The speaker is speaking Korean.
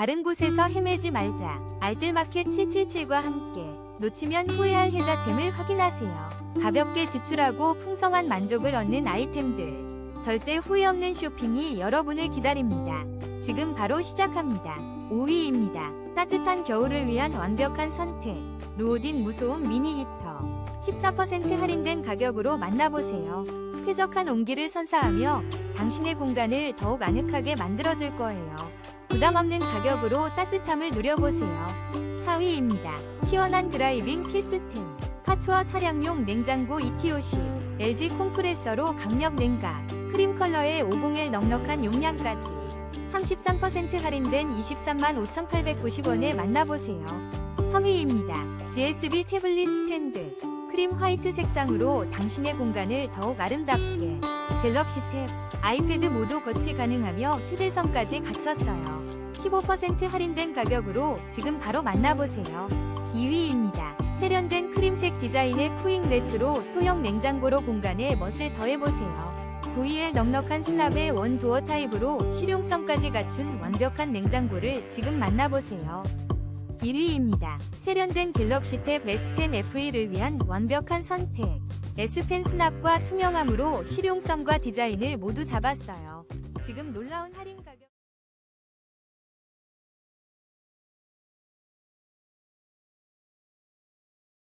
다른 곳에서 헤매지 말자. 알뜰마켓 777과 함께 놓치면 후회할 혜자템을 확인하세요. 가볍게 지출하고 풍성한 만족을 얻는 아이템들. 절대 후회 없는 쇼핑이 여러분을 기다립니다. 지금 바로 시작합니다. 5위입니다. 따뜻한 겨울을 위한 완벽한 선택. 루오딘 무소음 미니 히터. 14% 할인된 가격으로 만나보세요. 쾌적한 온기를 선사하며 당신의 공간을 더욱 아늑하게 만들어줄 거예요. 부담 없는 가격으로 따뜻함을 누려보세요. 4위입니다. 시원한 드라이빙 필수템. 카투어 차량용 냉장고 ETOC. LG 콤프레서로 강력 냉각. 크림 컬러의 501 넉넉한 용량까지. 33% 할인된 23만 5,890원에 만나보세요. 3위입니다. GSB 태블릿 스탠드. 크림 화이트 색상으로 당신의 공간을 더욱 아름답게. 갤럭시 탭, 아이패드 모두 거치 가능하며 휴대성까지 갖췄어요. 15% 할인된 가격으로 지금 바로 만나보세요. 2위입니다. 세련된 크림색 디자인의 쿠잉 레트로 소형 냉장고로 공간에 멋을 더해보세요. 9위의 넉넉한 수납의 원도어 타입으로 실용성까지 갖춘 완벽한 냉장고를 지금 만나보세요. 1위입니다. 세련된 갤럭시 탭 S10 FE를 위한 완벽한 선택. S펜 수납과 투명함으로 실용성과 디자인을 모두 잡았어요. 지금 놀라운 할인 가격